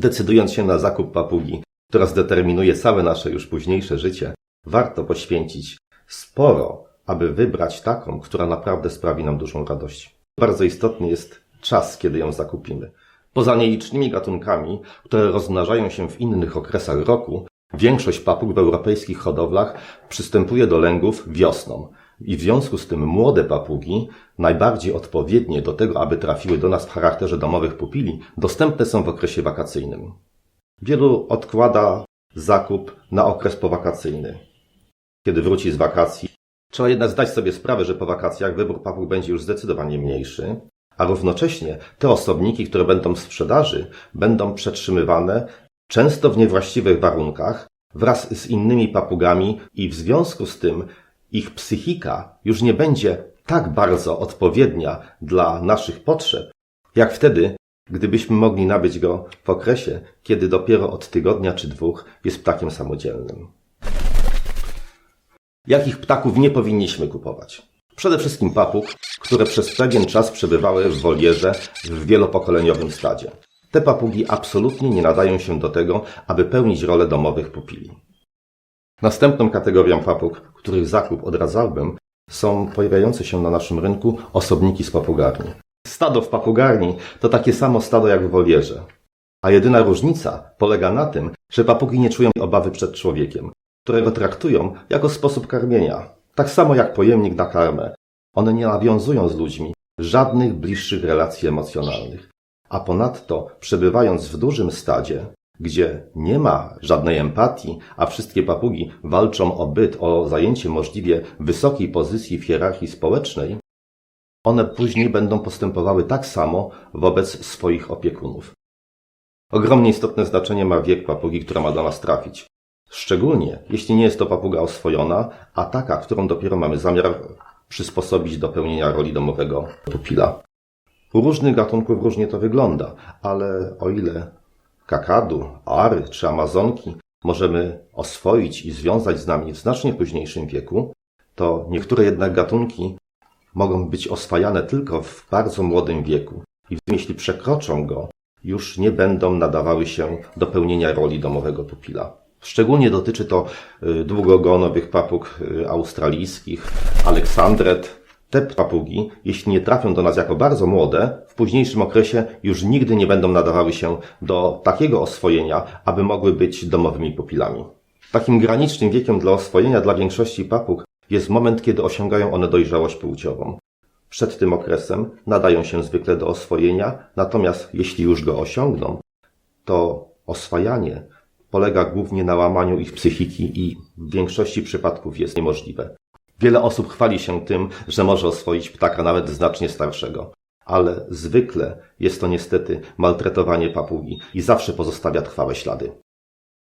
Decydując się na zakup papugi, która zdeterminuje całe nasze już późniejsze życie, warto poświęcić sporo, aby wybrać taką, która naprawdę sprawi nam dużą radość. Bardzo istotny jest czas, kiedy ją zakupimy. Poza nielicznymi gatunkami, które rozmnażają się w innych okresach roku, większość papug w europejskich hodowlach przystępuje do lęgów wiosną. I w związku z tym młode papugi, najbardziej odpowiednie do tego, aby trafiły do nas w charakterze domowych pupili, dostępne są w okresie wakacyjnym. Wielu odkłada zakup na okres powakacyjny. Kiedy wróci z wakacji, trzeba jednak zdać sobie sprawę, że po wakacjach wybór papug będzie już zdecydowanie mniejszy, a równocześnie te osobniki, które będą w sprzedaży, będą przetrzymywane często w niewłaściwych warunkach wraz z innymi papugami i w związku z tym ich psychika już nie będzie tak bardzo odpowiednia dla naszych potrzeb, jak wtedy, gdybyśmy mogli nabyć go w okresie, kiedy dopiero od tygodnia czy dwóch jest ptakiem samodzielnym. Jakich ptaków nie powinniśmy kupować? Przede wszystkim papug, które przez pewien czas przebywały w wolierze w wielopokoleniowym stadzie. Te papugi absolutnie nie nadają się do tego, aby pełnić rolę domowych pupili. Następną kategorią papug, których zakup odradzałbym, są pojawiające się na naszym rynku osobniki z papugarni. Stado w papugarni to takie samo stado jak w wolierze. A jedyna różnica polega na tym, że papugi nie czują obawy przed człowiekiem, którego traktują jako sposób karmienia. Tak samo jak pojemnik na karmę. One nie nawiązują z ludźmi żadnych bliższych relacji emocjonalnych. A ponadto, przebywając w dużym stadzie, gdzie nie ma żadnej empatii, a wszystkie papugi walczą o byt, o zajęcie możliwie wysokiej pozycji w hierarchii społecznej, one później będą postępowały tak samo wobec swoich opiekunów. Ogromnie istotne znaczenie ma wiek papugi, która ma do nas trafić. Szczególnie jeśli nie jest to papuga oswojona, a taka, którą dopiero mamy zamiar przysposobić do pełnienia roli domowego pupila. U różnych gatunków różnie to wygląda, ale o ile kakadu, ary czy amazonki możemy oswoić i związać z nami w znacznie późniejszym wieku, to niektóre jednak gatunki mogą być oswajane tylko w bardzo młodym wieku i jeśli przekroczą go, już nie będą nadawały się do pełnienia roli domowego pupila. Szczególnie dotyczy to y, długogonowych papug y, australijskich, aleksandret. Te papugi, jeśli nie trafią do nas jako bardzo młode, w późniejszym okresie już nigdy nie będą nadawały się do takiego oswojenia, aby mogły być domowymi pupilami. Takim granicznym wiekiem dla oswojenia dla większości papug jest moment, kiedy osiągają one dojrzałość płciową. Przed tym okresem nadają się zwykle do oswojenia, natomiast jeśli już go osiągną, to oswajanie polega głównie na łamaniu ich psychiki i w większości przypadków jest niemożliwe. Wiele osób chwali się tym, że może oswoić ptaka nawet znacznie starszego, ale zwykle jest to niestety maltretowanie papugi i zawsze pozostawia trwałe ślady.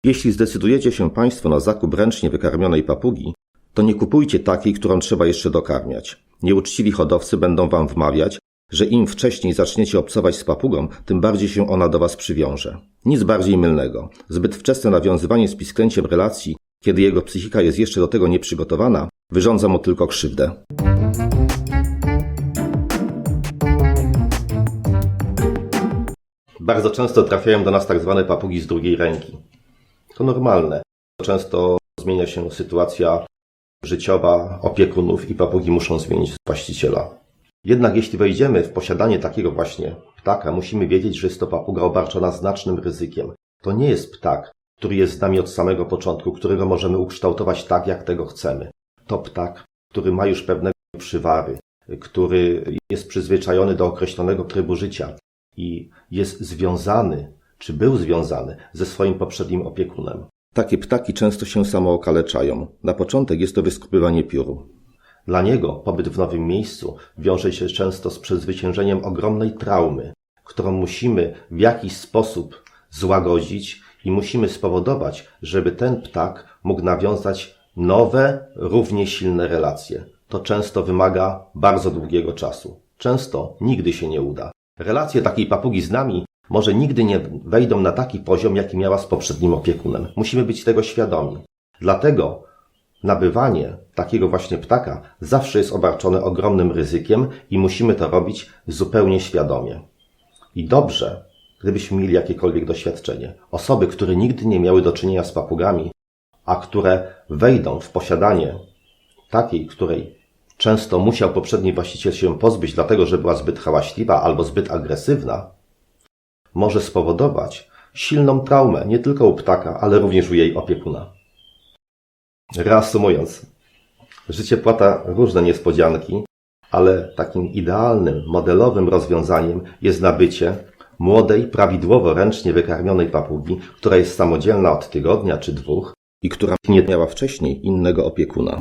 Jeśli zdecydujecie się Państwo na zakup ręcznie wykarmionej papugi, to nie kupujcie takiej, którą trzeba jeszcze dokarmiać. Nieuczciwi hodowcy będą Wam wmawiać, że im wcześniej zaczniecie obcować z papugą, tym bardziej się ona do Was przywiąże. Nic bardziej mylnego. Zbyt wczesne nawiązywanie z pisklęciem relacji, kiedy jego psychika jest jeszcze do tego nieprzygotowana, wyrządza mu tylko krzywdę. Bardzo często trafiają do nas tak zwane papugi z drugiej ręki. To normalne. Często zmienia się sytuacja życiowa opiekunów i papugi muszą zmienić właściciela. Jednak jeśli wejdziemy w posiadanie takiego właśnie ptaka, musimy wiedzieć, że jest to papuga obarczona znacznym ryzykiem. To nie jest ptak, który jest z nami od samego początku, którego możemy ukształtować tak, jak tego chcemy. To ptak, który ma już pewne przywary, który jest przyzwyczajony do określonego trybu życia i jest związany, czy był związany ze swoim poprzednim opiekunem. Takie ptaki często się samookaleczają. Na początek jest to wyskupywanie pióru. Dla niego pobyt w nowym miejscu wiąże się często z przezwyciężeniem ogromnej traumy, którą musimy w jakiś sposób złagodzić i musimy spowodować, żeby ten ptak mógł nawiązać nowe, równie silne relacje. To często wymaga bardzo długiego czasu. Często nigdy się nie uda. Relacje takiej papugi z nami może nigdy nie wejdą na taki poziom, jaki miała z poprzednim opiekunem. Musimy być tego świadomi. Dlatego nabywanie takiego właśnie ptaka zawsze jest obarczone ogromnym ryzykiem i musimy to robić zupełnie świadomie. I dobrze, gdybyśmy mieli jakiekolwiek doświadczenie. Osoby, które nigdy nie miały do czynienia z papugami, a które wejdą w posiadanie takiej, której często musiał poprzedni właściciel się pozbyć, dlatego że była zbyt hałaśliwa albo zbyt agresywna, może spowodować silną traumę nie tylko u ptaka, ale również u jej opiekuna. Reasumując, życie płata różne niespodzianki, ale takim idealnym, modelowym rozwiązaniem jest nabycie młodej, prawidłowo ręcznie wykarmionej papugi, która jest samodzielna od tygodnia czy dwóch i która nie miała wcześniej innego opiekuna.